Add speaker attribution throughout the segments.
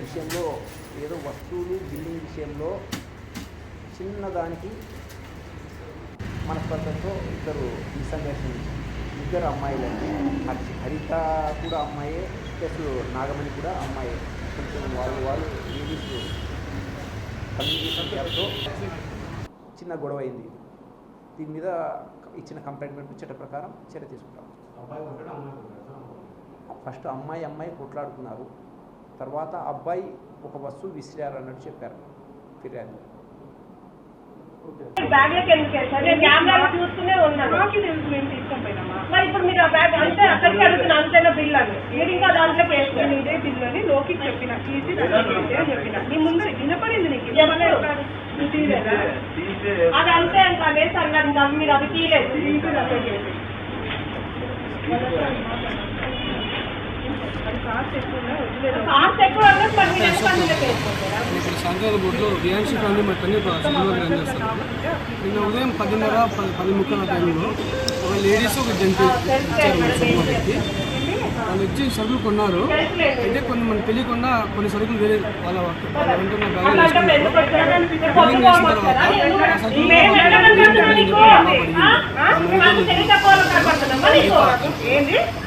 Speaker 1: విషయంలో ఏదో వస్తువులు బిల్డింగ్ విషయంలో చిన్నదానికి మనస్పర్ధంతో ఇద్దరు మిస్అండర్స్టాండింగ్ ఇద్దరు అమ్మాయిలండి హర్ష హరిత కూడా అమ్మాయే ప్లస్ నాగమణి కూడా అమ్మాయే. కొంచెం వాళ్ళు వాళ్ళు లేడీస్ కమ్యూనికేషన్ గ్యాప్తో చిన్న గొడవ అయింది. దీని మీద ఇచ్చిన కంప్లైంట్ చట్ట ప్రకారం చర్య తీసుకుంటాం. ఫస్ట్ అమ్మాయి అమ్మాయి కొట్లాడుకున్నారు. తర్వాత అబ్బాయి ఒక వస్తువు విసిరారు అన్నట్టు చెప్పారు ఫిర్యాదు.
Speaker 2: మరి ఇప్పుడు మీరు ఆ బ్యాగ్ అంతే అక్కడికి అడుగుతున్నా అంతేనా బిల్ అని? మీరు ఇంకా దాంట్లోకి వేస్తారు
Speaker 3: నేను ఇదే బిల్లని లోకి చెప్పిన. తీసి దాంట్లో పెట్టే అని చెప్పిన. నీ ముందు వినపడింది నీకు?
Speaker 2: అది అంతే అంట. అనేసి అన్నారు ఇంకా మీరు అది తీయలేదు. మరి మీరు?
Speaker 4: ఇక్కడ సంక్రాంతి బోర్డులో వియాన్షి ఫ్యామిలీ అని ఒక సినిమా రన్ చేస్తారు నిన్న ఉదయం పదిన్నర పది పది ముక్కల టైంలో ఒక లేడీస్ ఒక జంతు సినిమాకి వాళ్ళు వచ్చి సరుకులు కొన్నారు అయితే కొన్ని మనకు తెలియకుండా కొన్ని సరుకులు వేరే వాళ్ళ వాళ్ళ వెంట ఉన్న బ్యాగులో
Speaker 2: అట్లా అంటే
Speaker 4: వేసుకున్నారు
Speaker 2: మీరు
Speaker 4: చేసిన? తర్వాత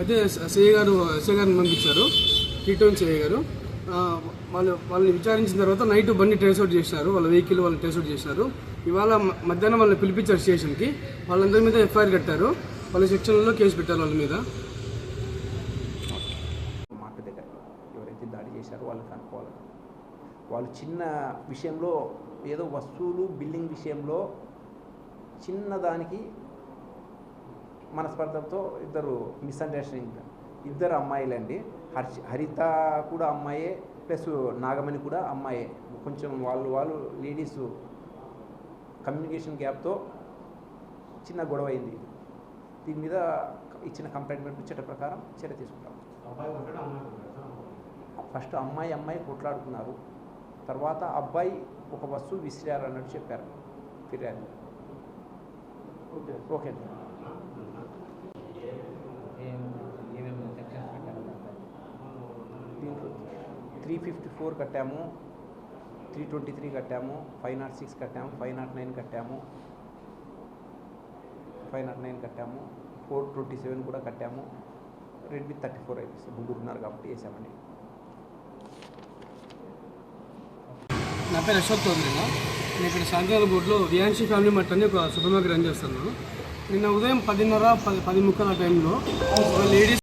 Speaker 3: అయితే
Speaker 4: సిఐ గారు సిఐ గారిని పంపించారు. టీటోన్ సిఐ గారు. వాళ్ళు వాళ్ళని విచారించిన తర్వాత నైట్ బండి ట్రేస్ అవుట్ చేసినారు వాళ్ళ వెహికల్ వాళ్ళని ట్రేస్ అవుట్ చేసినారు ఇవాళ మధ్యాహ్నం వాళ్ళని పిలిపించారు స్టేషన్కి. వాళ్ళందరి మీద ఎఫ్ఐఆర్ కట్టారు. వాళ్ళ సెక్షన్లో కేసు పెట్టారు వాళ్ళ మీద.
Speaker 1: మాట దగ్గర ఎవరైతే దాడి చేశారో వాళ్ళకి అనుకోవాలి వాళ్ళు చిన్న విషయంలో ఏదో వస్తువులు బిల్డింగ్ విషయంలో చిన్నదానికి మనస్పర్ధంతో ఇద్దరు మిస్అండర్స్టాండింగ్ ఇద్దరు అమ్మాయిలండి. హర్ష హరిత కూడా అమ్మాయే ప్లస్ నాగమణి కూడా అమ్మాయే. కొంచెం వాళ్ళు వాళ్ళు లేడీస్ కమ్యూనికేషన్ గ్యాప్తో చిన్న గొడవ అయింది దీని మీద ఇచ్చిన కంప్లైంట్ చట్ట ప్రకారం చర్య తీసుకుంటాం. ఫస్ట్ అమ్మాయి అమ్మాయి కొట్లాడుకున్నారు. తర్వాత అబ్బాయి ఒక వస్తువు విసిరారు అన్నట్టు చెప్పారు. ఫిర్యాదు. ఓకే. దీంట్లో త్రీ ఫిఫ్టీ ఫోర్ కట్టాము త్రీ ట్వంటీ త్రీ కట్టాము ఫైవ్ నాట్ సిక్స్ కట్టాము ఫైవ్ నాట్ నైన్ కట్టాము ఫైవ్ నాట్ నైన్ కట్టాము ఫోర్ ట్వంటీ సెవెన్ కూడా కట్టాము. రెడ్మీ థర్టీ ఫోర్ అయిపోయింది ముగ్గురు ఉన్నారు కాబట్టి వేసామండి
Speaker 4: నా పేరు అశోక్ చౌదరి నేను ఇక్కడ శాంతినగర్ బోర్డులో వియాన్షి ఫ్యామిలీ మట్ అని ఒక సూపర్ మార్కెట్ రన్ చేస్తాను నిన్న ఉదయం పదిన్నర పది పది ముక్కల టైంలో ఒక లేడీస్